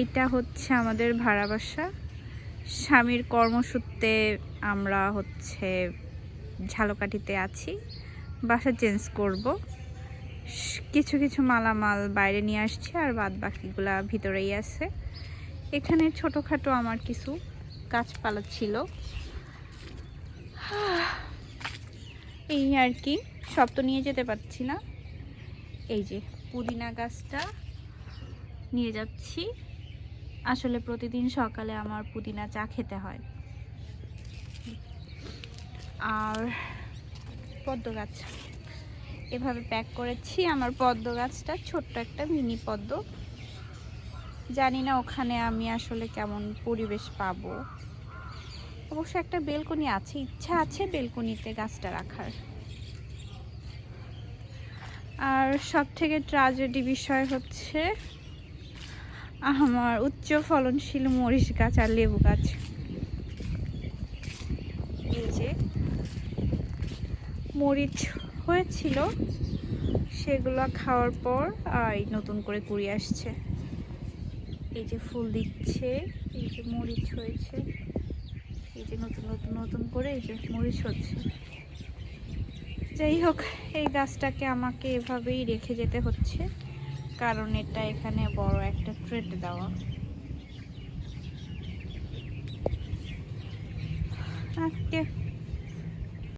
এটা হচ্ছে আমাদের ভাড়া বাসা। স্বামীর কর্মসূত্রে আমরা হচ্ছে ঝালকাঠিতে আছি। বাসা চেঞ্জ করব। কিছু কিছু মালামাল বাইরে নিয়ে আসছি আর বাদ বাকিগুলা ভিতরেই আছে। এখানে ছোটোখাটো আমার কিছু গাছপালা ছিল। এই আর কি, সব তো নিয়ে যেতে পারছি না। এই যে পুদিনা গাছটা নিয়ে যাচ্ছি। আসলে প্রতিদিন সকালে আমার পুদিনা চা খেতে হয়। আর পদ্ম গাছ। এভাবে প্যাক করেছি। আমার পদ্ম গাছটা ছোট্ট একটা মিনি পদ্ম। জানি না ওখানে আমি আসলে কেমন পরিবেশ পাবো। অবশ্য একটা বেলকনি আছে। ইচ্ছা আছে বেলকনিতে গাছটা রাখার। আর সব থেকে ট্রাজেডি বিষয় হচ্ছে আমার উচ্চ ফলনশীল মরিচ গাছ আর লেবু গাছ। যে মরিচ হয়েছিল, সেগুলো খাওয়ার পর আর নতুন করে কুড়ি আসছে। এই যে ফুল দিচ্ছে, এই যে মরিচ হয়েছে। এই যে নতুন নতুন নতুন করে এই যে মরিচ হচ্ছে। যাই হোক, এই গাছটাকে আমাকে এভাবেই রেখে যেতে হচ্ছে। কারণ এটা এখানে বড় একটা ট্রেট দেওয়া। আজকে